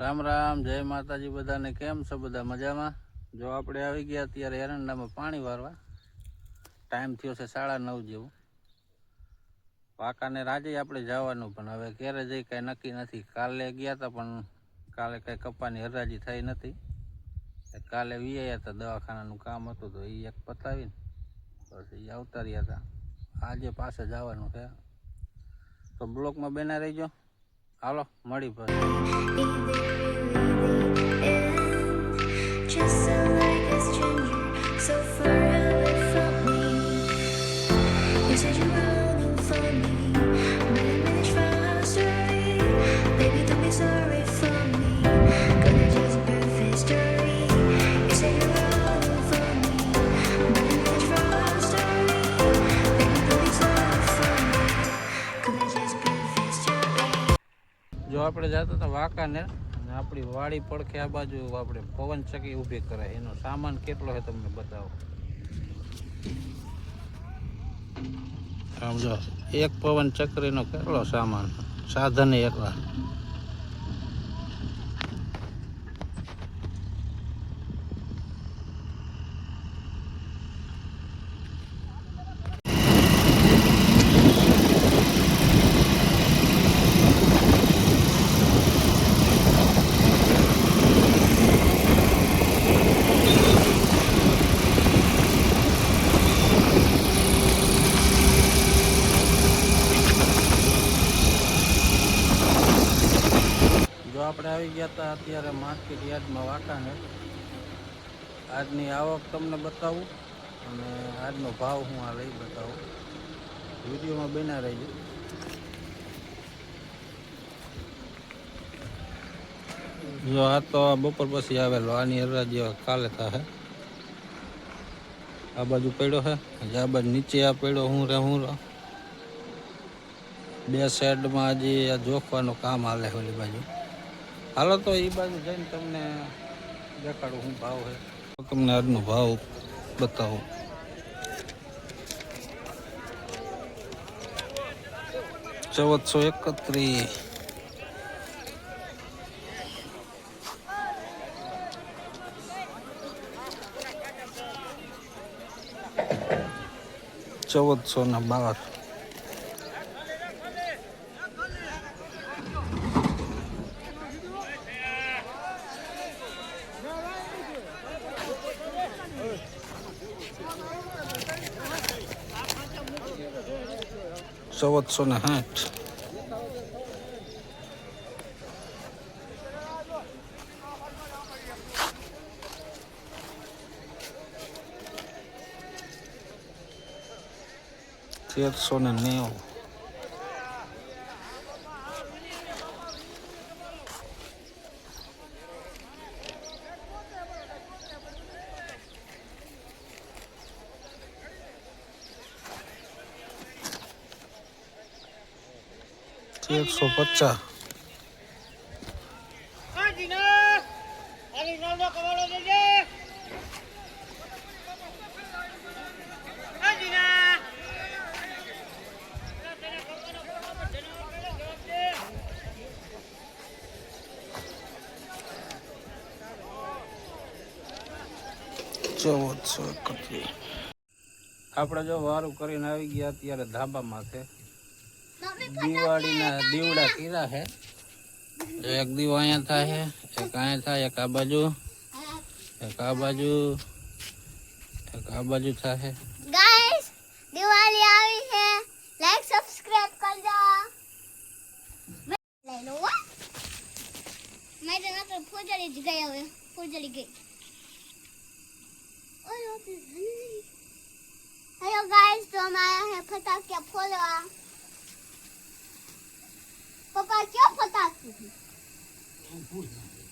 રામ રામ, જય માતાજી બધાને કેમ છો? બધા મજામાં? જો આપણે આવી ગયા અત્યારે એરંડામાં પાણી વારવા. ટાઈમ થયો છે સાડા નવ જેવું. પાકાને રાજે આપણે જવાનું, પણ હવે ક્યારે જઈ કાંઈ નક્કી નથી. કાલે ગયા હતા પણ કાલે કાંઈ કપ્પાની હરાજી થઈ નથી કાલે વિયા હતા દવાખાનાનું કામ હતું, તો એ એક પતાવીને પછી એ આવતા રહ્યા હતા આજે પાસે જવાનું છે. તો બ્લોકમાં બેના રહીજો. હાલો મળી પછી જો આપણે જતા હતા વાંકાને અને આપણી વાડી પડખે આ બાજુ આપણે પવન ચક્કી ઊભી કરાય એનો સામાન કેટલો છે તમને બતાવો? સમજો એક પવન ચક્રીનો કેટલો સામાન? સાધન એકલા. આપણે આવી ગયા હતા અત્યારે માર્કેટ યાર્ડમાં વાટાને આજની આવક તમને બતાવું અને આજનો ભાવ હું આ લઈ બતાવું. વિડીયોમાં બના રહીજો. જો આ તો બપોર પછી આવેલો, આની હરાજી કાલે થાય આ બાજુ પડ્યો છે આ બાજુ નીચે આ પડ્યો, હું રે હું રે બે સાઈડમાં હજી જોખવાનું કામ હાલે ઓલી બાજુ. હાલો તો એ બાજુ જઈને તમને દેખાડું શું ભાવ છે તમને આજનો ભાવ બતાવું. ચૌદસો એકત્રીસ. ચૌદસો ને બાર. ચૌદસો ને સાઠ તેરસો ને નેવું તેરસો પચાસ. ચૌદસો એકત્રીસ. આપણે જો વારું કરીને આવી ગયા અત્યારે ધાબામાં છે. દિવાળીના દીવડા કીધા છે એક દીવો અહીંયા થાય છે એક અહીંયા થાય એક આ બાજુ એક આ બાજુ એક આ બાજુ થાય ગાઈસ દિવાળી આવી છે લાઈક સબસ્ક્રાઇબ કરજો લઈ લો મેં તો નતો ફોજડી જ ગઈ હવે ફોજડી ગઈ ઓય ઓય હેલો ગાઈસ તો અમે ફટાક્યા ફોડવા すごいな。